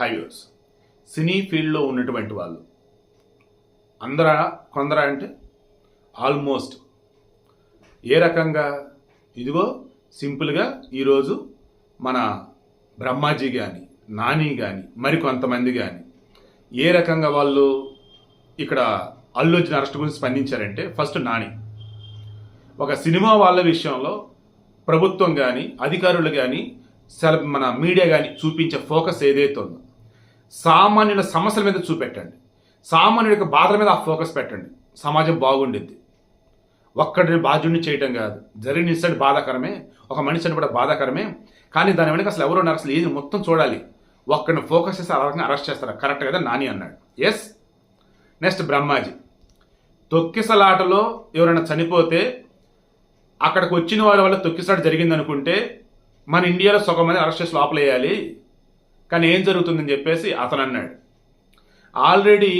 Highways. సినీ ఫీల్డ్లో ఉన్నటువంటి వాళ్ళు. అందరా కొందరా అంటే? ఆల్మోస్ట్. ఏ రకంగా? ఇదిగో సింపుల్గా ఈరోజు మన బ్రహ్మాజీ కానీ నాని కానీ మరి కొంతమంది కానీ ఏ రకంగా వాళ్ళు ఇక్కడ అల్లు వచ్చిన అరెస్ట్ గురించి స్పందించారంటే ఫస్ట్ నాని. ఒక సినిమా వాళ్ళ విషయంలో ప్రభుత్వం కానీ అధికారులు కానీ సెల మన మీడియా కానీ చూపించే ఫోకస్ ఏదైతే ఉందో సామాన్యుల సమస్యల మీద చూపెట్టండి. సామాన్యుడి యొక్క బాధల మీద ఆ ఫోకస్ పెట్టండి. సమాజం బాగుండిద్ది. ఒక్కడిని బాధ్యుడిని చేయటం కాదు. జరిగిన ఇన్సిడెంట్ బాధాకరమే ఒక మనిషి అని కూడా బాధాకరమే కానీ దాని వెనక అసలు ఎవరు ఉన్నారు? అసలు ఏది మొత్తం చూడాలి. ఒక్కడిని ఫోకస్ చేస్తే అలా అరెస్ట్ చేస్తారు? కరెక్ట్ కదా? నాని అన్నాడు. Yes next Brahmaji. తొక్కిసలాటలో ఎవరైనా చనిపోతే అక్కడికి వచ్చిన వాళ్ళ వల్ల తొక్కిసలాట జరిగిందనుకుంటే మన ఇండియాలో సగం మంది అరెస్ట్ చేసి లోపలేయాలి. కానీ ఏం జరుగుతుందని చెప్పేసి అతను అన్నాడు ఆల్రెడీ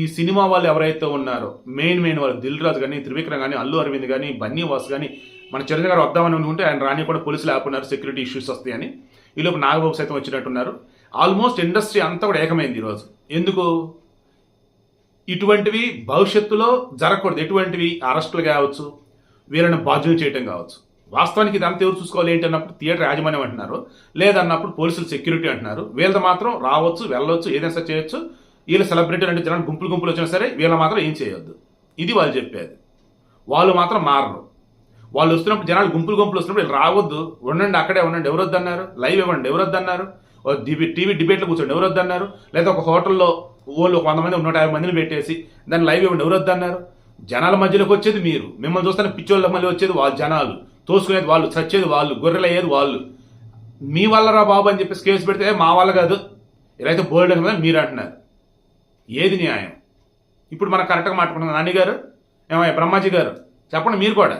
ఈ సినిమా వాళ్ళు ఎవరైతే ఉన్నారో మెయిన్ మెయిన్ వాళ్ళు దిల్ రాజు కానీ త్రివిక్రమ్ కానీ అల్లు అరవింద్ కానీ బన్నీ వాస్ కానీ మన చిరంజీవి గారు వద్దామని అనుకుంటే ఆయన రాని కూడా పోలీసులు ఆపున్నారు సెక్యూరిటీ ఇష్యూస్ వస్తాయని ఈలోపు నాగబాబు సైతం వచ్చినట్టున్నారు. ఆల్మోస్ట్ ఇండస్ట్రీ అంతా కూడా ఏకమైంది ఈరోజు ఎందుకు? ఇటువంటివి భవిష్యత్తులో జరగకూడదు. ఎటువంటివి అరెస్టులు కావచ్చు వీళ్ళని బాధ్యులు చేయటం కావచ్చు. వాస్తవానికి ఇదంతా ఎవరు చూసుకోవాలి ఏంటి అన్నప్పుడు థియేటర్ యాజమాన్యం అంటున్నారు. లేదన్నప్పుడు పోలీసులు సెక్యూరిటీ అంటున్నారు. వీళ్ళతో మాత్రం రావచ్చు వెళ్ళవచ్చు ఏదైనా సరే చేయొచ్చు. వీళ్ళు సెలబ్రిటీలు అంటే జనాలు గుంపులు గుంపులు వచ్చినా సరే వీళ్ళ మాత్రం ఏం చేయొద్దు. ఇది వాళ్ళు చెప్పేది. వాళ్ళు మాత్రం మారరు. వాళ్ళు వస్తున్నప్పుడు జనాలు గుంపులు గుంపులు వస్తున్నప్పుడు వీళ్ళు రావద్దు. ఉండండి అక్కడే ఉండండి ఎవరొద్దు అన్నారు లైవ్ ఇవ్వండి ఎవరొద్దు అన్నారు టీవీ డిబేట్లో కూర్చోండి ఎవరొద్దు అన్నారు లేదా ఒక హోటల్లో ఓళ్ళు ఒక వంద మంది నూట యాభై మందిని పెట్టేసి దాన్ని లైవ్ ఇవ్వండి ఎవరొద్దు అన్నారు జనాల మధ్యలోకి వచ్చేది మీరు. మిమ్మల్ని చూస్తే పిచ్చోళ్ళ మళ్ళీ వచ్చేది వాళ్ళు జనాలు. తోసుకునేది వాళ్ళు చచ్చేది వాళ్ళు గొర్రెలయ్యేది వాళ్ళు. మీ వల్ల రా బాబు అని చెప్పేసి కేసు పెడితే మా వల్ల కాదు. ఇలాగైతే అయితే బోల్డ్ మీరు అంటున్నారు. ఏది న్యాయం? ఇప్పుడు మనం కరెక్ట్గా మాట్లాడుకున్నాం నాని గారు ఏమయ్య బ్రహ్మాజీ గారు చెప్పండి మీరు కూడా.